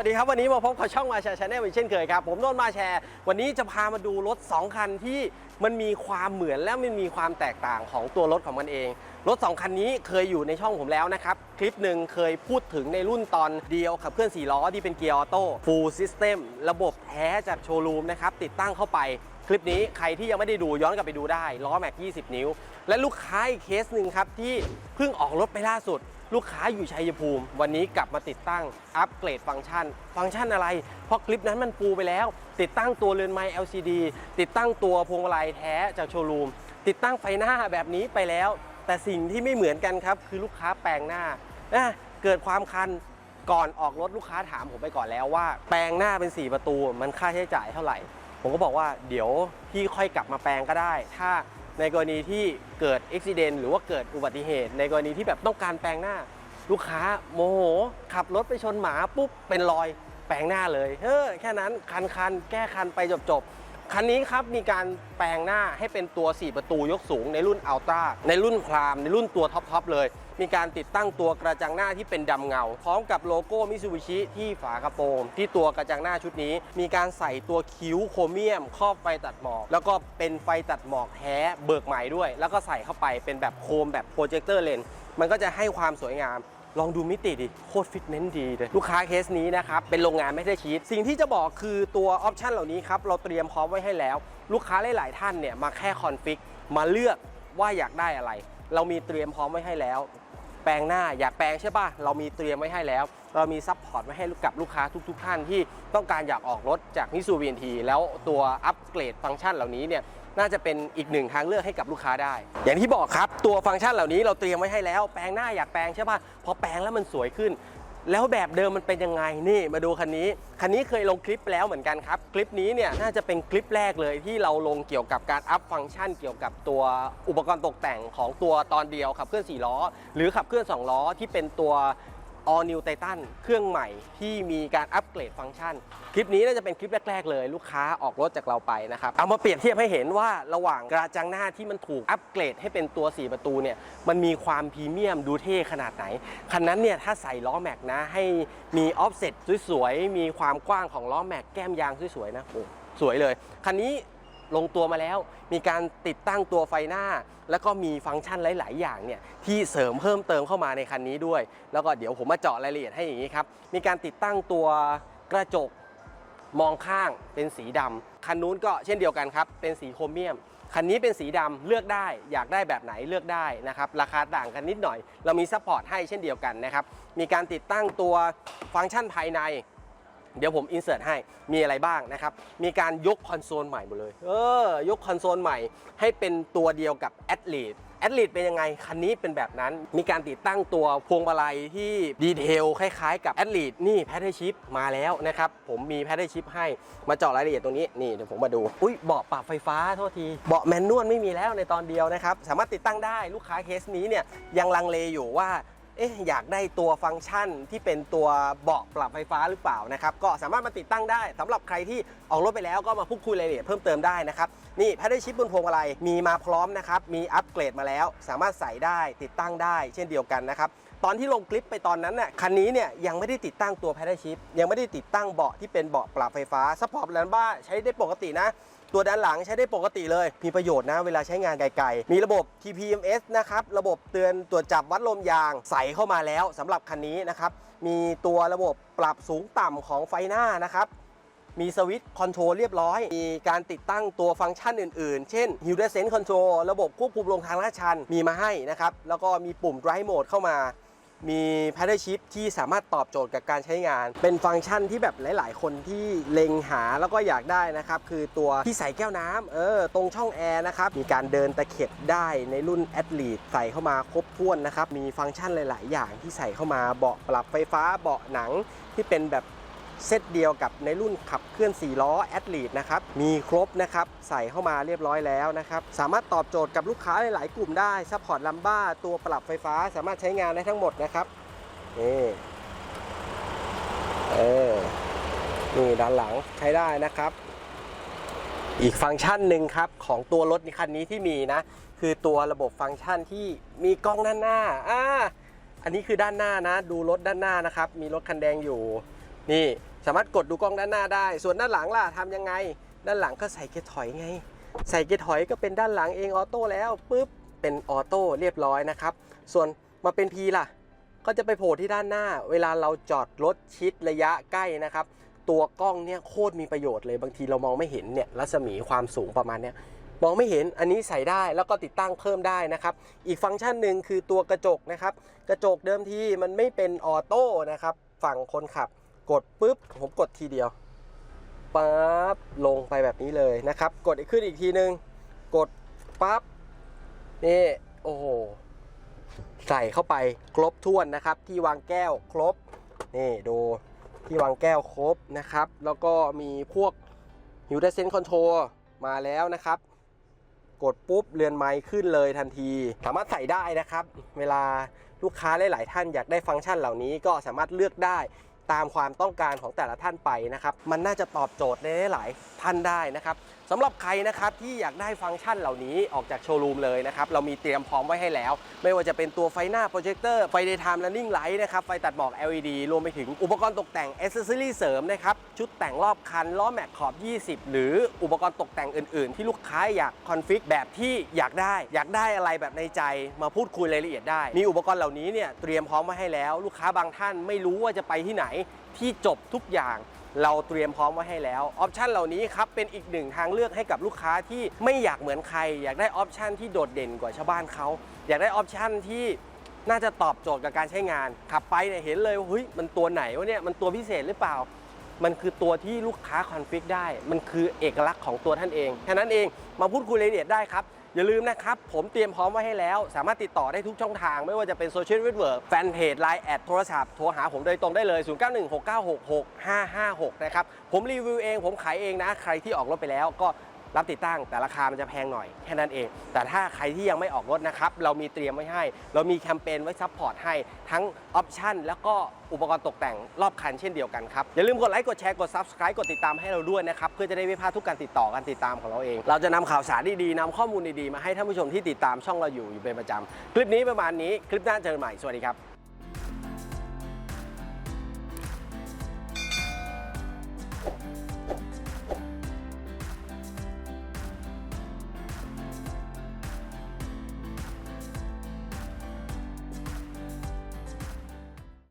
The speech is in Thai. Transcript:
วัสดีครับ วันนี้มาพบกับช่องมาแชร์ชาแนลอีกเช่นเคยครับ ผมโนนมาแชร์ วันนี้จะพามาดูรถ 2 คันที่มันมีความเหมือนและมันมีความแตกต่างของตัวรถของมันเอง รถ 2 คันนี้เคยอยู่ในช่องผมแล้วนะครับ คลิปหนึ่งเคยพูดถึงในรุ่นตอนเดียวขับเคลื่อน4ล้อที่เป็นเกียร์ออโต้ฟูลซิสเต็มระบบแท้จากโชว์รูมนะครับติดตั้งเข้าไป คลิปนี้ใครที่ยังไม่ได้ดูย้อนกลับไปดูได้ ล้อแม็ก 20 นิ้ว และลูกค้าอีกเคสหนึ่งครับ ที่เพิ่งออกรถไปล่าสุด ลูกค้าอยู่ชัยภูมิ วันนี้กลับมาติดตั้งอัปเกรดฟังก์ชัน ฟังก์ชันอะไร เพราะคลิปนั้นมันปูไปแล้ว ติดตั้งตัวเรือนไม้ LCD ติดตั้งตัวพวงมาลัยแท้จากโชว์รูมติดตั้งไฟหน้าแบบนี้ไปแล้ว แต่สิ่งที่ไม่เหมือนกันครับคือลูกค้าแปลงหน้าอะเกิดความคันก่อนออกรถลูกค้าถามผมไปก่อนแล้วว่า แปลงหน้าเป็น 4 ประตู มันค่าใช้จ่ายเท่าไหร่ ผมก็บอกว่าเดี๋ยวพี่ค่อยกลับมาแปลงก็ได้ ถ้าในกรณีที่เกิดอุบิเหตุหรือว่าเกิดอุบัติเหตุ ในกรณีที่แบบต้องการแปลงหน้า ลูกค้าโมโห ขับรถไปชนหมาปุ๊บเป็นรอยแปลงหน้าเลยเฮ้อแค่นั้นคันคันแก้คันไปจบจบคันนี้ครับมีการแปลงหน้าให้เป็นตัว 4 ประตูยกสูงในรุ่นอัลตร้าในรุ่นพรามในรุ่นตัวท็อปๆเลย มีการติดตั้งตัวกระจังหน้าที่เป็นดำเงา พร้อมกับโลโก้มิซูบิชิที่ฝากระโปรงที่ตัวกระจังหน้าชุดนี้ มีการใส่ตัวคิ้วโครเมียม ครอบไฟตัดหมอก แล้วก็เป็นไฟตัดหมอกแท้เบิกใหม่ด้วย แล้วก็ใส่เข้าไปเป็นแบบโคมแบบโปรเจคเตอร์เลนมันก็จะให้ความสวยงามลองดูมิติดิโคตรฟิตเน้นดีเลยลูกค้าเคสนี้นะครับ เป็นโรงงานไม่ได้ชีตสิ่งที่จะบอกคือตัวออปชันเหล่านี้ครับ เราเตรียมพร้อมไว้ให้แล้ว ลูกค้าหลาย ๆ ท่านเนี่ย มาแค่คอนฟิกมาเลือกว่าอยากได้อะไร เรามีเตรียมพร้อมไว้ให้แล้ว ปลงหน้าอยากแปลงใช่ป่ะ เรามีเตรียมไว้ให้แล้ว เรามีซัพพอร์ตไว้ให้กับลูกค้าทุกๆท่านที่ต้องการอยากออกรถจากมิสูบีนทีแล้วตัวอัปเกรดฟังก์ชันเหล่านี้เนี่ยน่าจะเป็นอีกหนึ่งทางเลือกให้กับลูกค้าได้ อย่างที่บอกครับ ตัวฟังก์ชันเหล่านี้เราเตรียมไว้ให้แล้ว แปลงหน้าอยากแปลงใช่ป่ะ พอแปลงแล้วมันสวยขึ้น แล้วแบบเดิมมันเป็นยังไงนี่มาดูคันนี้ คันนี้เคยลงคลิปแล้วเหมือนกันครับ คลิปนี้เนี่ยน่าจะเป็นคลิปแรกเลยที่เราลงเกี่ยวกับการอัพฟังก์ชันเกี่ยวกับตัวอุปกรณ์ตกแต่งของตัวตอนเดียวขับเคลื่อน4ล้อ หรือขับเคลื่อน2ล้อที่เป็นตัว All New Titan เครื่องใหม่ที่มีการอัปเกรดฟังก์ชัน คลิปนี้น่าจะเป็นคลิปแรก ๆ เลย ลูกค้าออกรถจากเราไปนะครับ เอามาเปรียบเทียบให้เห็นว่าระหว่างกระจังหน้าที่มันถูกอัปเกรดให้เป็นตัว 4 ประตูเนี่ยมันมีความพรีเมียมดูเท่ขนาดไหน คันนั้นเนี่ยถ้าใส่ล้อแม็กนะให้มีออฟเซ็ตสวยๆ มีความกว้างของล้อแม็กแก้มยางสวยๆนะโอ้สวยเลยคันนี้ ลงตัวมาแล้ว มีการติดตั้งตัวไฟหน้า แล้วก็มีฟังก์ชันหลาย ๆ อย่างเนี่ยที่เสริมเพิ่มเติมเข้ามาในคันนี้ด้วย แล้วก็เดี๋ยวผมมาเจาะรายละเอียดให้อย่างนี้ครับ มีการติดตั้งตัวกระจกมองข้างเป็นสีดำคันนู้นก็เช่นเดียวกันครับ เป็นสีโครเมียม คันนี้เป็นสีดำเลือกได้ อยากได้แบบไหนเลือกได้นะครับ ราคาต่างกันนิดหน่อย เรามีซัพพอร์ตให้เช่นเดียวกันนะครับ มีการติดตั้งตัวฟังก์ชันภายใน เดี๋ยวผมอินเสิร์ตให้มีอะไรบ้างนะครับ มีการยกคอนโซลใหม่หมดเลย เออยกคอนโซลใหม่ ให้เป็นตัวเดียวกับ a d l e t a d l e t เป็นยังไง คันนี้เป็นแบบนั้น มีการติดตั้งตัวพวงมาลัยที่ดีเทลคล้ายๆกับ a d l e t นี่แพทเทิร์ชิพมาแล้วนะครับ ผมมีแพทเทิร์ชิพให้มาเจาะรายละเอียดตรงนี้นี่เดี๋ยวผมมาดู อุ้ยเบาะปรับไฟฟ้าโทษที เบาะแมนนวลไม่มีแล้วในตอนเดียวนะครับ สามารถติดตั้งได้ลูกค้าเคสนี้เนี่ยยังลังเลอยู่ว่า เอ๊ะอยากได้ตัวฟังก์ชันที่เป็นตัวเบาะปรับไฟฟ้าหรือเปล่านะครับก็สามารถมาติดตั้งได้สำหรับใครที่ออกรถไปแล้วก็มาพูดคุยรายละเอียดเพิ่มเติมได้นะครับนี่แพทเทิร์นชิปบนพวงมาลัยมีมาพร้อมนะครับมีอัปเกรดมาแล้ว สามารถใส่ได้ติดตั้งได้ เช่นเดียวกันนะครับ ตอนที่ลงคลิปไปตอนนั้นน่ะคันนี้เนี่ยยังไม่ได้ติดตั้งตัวแพทเทิร์นชิปยังไม่ได้ติดตั้งเบาะที่เป็นเบาะปรับไฟฟ้าซัพพอร์ตแลนบ้าใช้ได้ปกตินะ ตัวด้านหลังใช้ได้ปกติเลย มีประโยชน์นะเวลาใช้งานไกลๆ มีระบบ TPMS นะครับ ระบบเตือนตรวจจับวัดลมยางใส่เข้ามาแล้วสำหรับคันนี้นะครับ มีตัวระบบปรับสูงต่ำของไฟหน้านะครับมีสวิตช์คอนโทรลเรียบร้อย มีการติดตั้งตัวฟังก์ชันอื่นๆ เช่น h i l Descent Control ระบบควบคุมลงทางลาดชันมีมาให้นะครับ แล้วก็มีปุ่ม Drive Mode เข้ามา มีแพดเดิลชิพที่สามารถตอบโจทย์กับการใช้งาน เป็นฟังก์ชันที่แบบหลาย ๆ คนที่เล็งหาแล้วก็อยากได้นะครับ คือตัวที่ใส่แก้วน้ำเออตรงช่องแอร์นะครับ มีการเดินตะเข็บได้ในรุ่นแอดลีดใส่เข้ามาครบถ้วนนะครับ มีฟังก์ชันหลาย ๆ อย่างที่ใส่เข้ามาเบาะปรับไฟฟ้าเบาะหนังที่เป็นแบบ เซตเดียวกับในรุ่นขับเคลื่อน 4 ล้อ a t h l e t นะครับ มีครบนะครับ ใส่เข้ามาเรียบร้อยแล้วนะครับ สามารถตอบโจทย์กับลูกค้าหลาย ๆ กลุ่มได้ซัพพอร์ตลัมบ้าตัวปรับไฟฟ้าสามารถใช้งานได้ทั้งหมดนะครับนี่เออนี่ด้านหลังใช้ได้นะครับ อีกฟังก์ชันหนึ่งครับ ของตัวรถคันนี้ที่มีนะ คือตัวระบบฟังก์ชันที่มีกล้องด้านหน้าอ่าอันนี้คือด้านหน้านะ ดูรถด้านหน้านะครับ มีรถคันแดงอยู่ นี่สามารถกดดูกล้องด้านหน้าได้ ส่วนด้านหลังล่ะทำยังไง ด้านหลังก็ใส่เกียร์ถอยไง ใส่เกียร์ถอยก็เป็นด้านหลังเองออโต้แล้วปุ๊บเป็นออโต้เรียบร้อยนะครับ ส่วนมาเป็น P ล่ะ ก็จะไปโผล่ที่ด้านหน้า เวลาเราจอดรถชิดระยะใกล้นะครับ ตัวกล้องเนี่ยโคตรมีประโยชน์เลยบางทีเรามองไม่เห็นเนี่ยรัศมีความสูงประมาณเนี้ยมองไม่เห็นอันนี้ใส่ได้แล้วก็ติดตั้งเพิ่มได้นะครับ อีกฟังก์ชันหนึ่งคือตัวกระจกนะครับ กระจกเดิมทีมันไม่เป็นออโต้นะครับฝั่งคนขับ กดปุ๊บผมกดทีเดียวปั๊บลงไปแบบนี้เลยนะครับ กดอีกขึ้นอีกทีนึง กดปั๊บนี่โอ้โหใส่เข้าไปครบถ้วนนะครับ ที่วางแก้วครบนี่ดูที่วางแก้วครบนะครับ แล้วก็มีพวก h ิว d ดเซนคอนโทรมาแล้วนะครับ กดปุ๊บเรือนไม้ขึ้นเลยทันที สามารถใส่ได้นะครับ เวลาลูกค้าหลาย ๆ ท่านอยากได้ฟังก์ชันเหล่านี้ก็สามารถเลือกได้ ตามความต้องการของแต่ละท่านไปนะครับ มันน่าจะตอบโจทย์ในหลายท่านได้นะครับ สำหรับใครนะครับที่อยากได้ฟังก์ชันเหล่านี้ออกจากโชว์รูมเลยนะครับเรามีเตรียมพร้อมไว้ให้แล้ว ไม่ว่าจะเป็นตัวไฟหน้าโปรเจคเตอร์ไฟ daytime running light นะครับไฟตัดหมอก LED รวมไปถึงอุปกรณ์ตกแต่งอ c e s s o r y เสริมนะครับชุดแต่งรอบคันล้อแม็กขอบ 20 หรืออุปกรณ์ตกแต่งอื่น ๆ ที่ลูกค้าอยากคอนฟิกแบบที่อยากได้อยากได้อะไรแบบในใจมาพูดคุยรายละเอียดได้ มีอุปกรณ์เหล่านี้เนี่ยเตรียมพร้อมไว้ให้แล้ว ลูกค้าบางท่านไม่รู้ว่าจะไปที่ไหนที่จบทุกอย่าง เราเตรียมพร้อมไว้ให้แล้วออปชันเหล่านี้ครับเป็นอีกหนึ่งทางเลือกให้กับลูกค้าที่ไม่อยากเหมือนใคร อยากได้ออปชันที่โดดเด่นกว่าชาวบ้านเขาอยากได้ออปชันที่น่าจะตอบโจทย์กับการใช้งาน ขับไปเนี่ยเห็นเลยว่าเฮ้ยมันตัวไหนวะเนี่ยมันตัวพิเศษหรือเปล่า มันคือตัวที่ลูกค้าคอนฟิกได้ มันคือเอกลักษณ์ของตัวท่านเองแค่นั้นเองมาพูดคุยรายละเอียดได้ครับ อย่าลืมนะครับ ผมเตรียมพร้อมไว้ให้แล้ว สามารถติดต่อได้ทุกช่องทาง ไม่ว่าจะเป็นโซเชียลเน็ตเวิร์กแฟนเพจไลน์แอดโทรศัพท์โทรหาผมโดยตรงได้เลย 0916966556 นะครับ ผมรีวิวเอง ผมขายเองนะ ใครที่ออกรถไปแล้วก็ รับติดตั้งแต่ราคามันจะแพงหน่อยแค่นั้นเอง แต่ถ้าใครที่ยังไม่ออกรถนะครับ เรามีเตรียมไว้ให้ เรามีแคมเปญไว้ซัพพอร์ตให้ทั้งออปชั่นแล้วก็อุปกรณ์ตกแต่งรอบคันเช่นเดียวกันครับ อย่าลืมกดไลค์กดแชร์กด Subscribe กดติดตามให้เราด้วยนะครับ เพื่อจะได้ไม่พลาดทุกการติดต่อการติดตามของเราเอง เราจะนำข่าวสารดีๆนำข้อมูลดีๆมาให้ท่านผู้ชมที่ติดตามช่องเราอยู่อยู่เป็นประจำคลิปนี้ประมาณนี้คลิปหน้าเจอกันใหม่สวัสดีครับ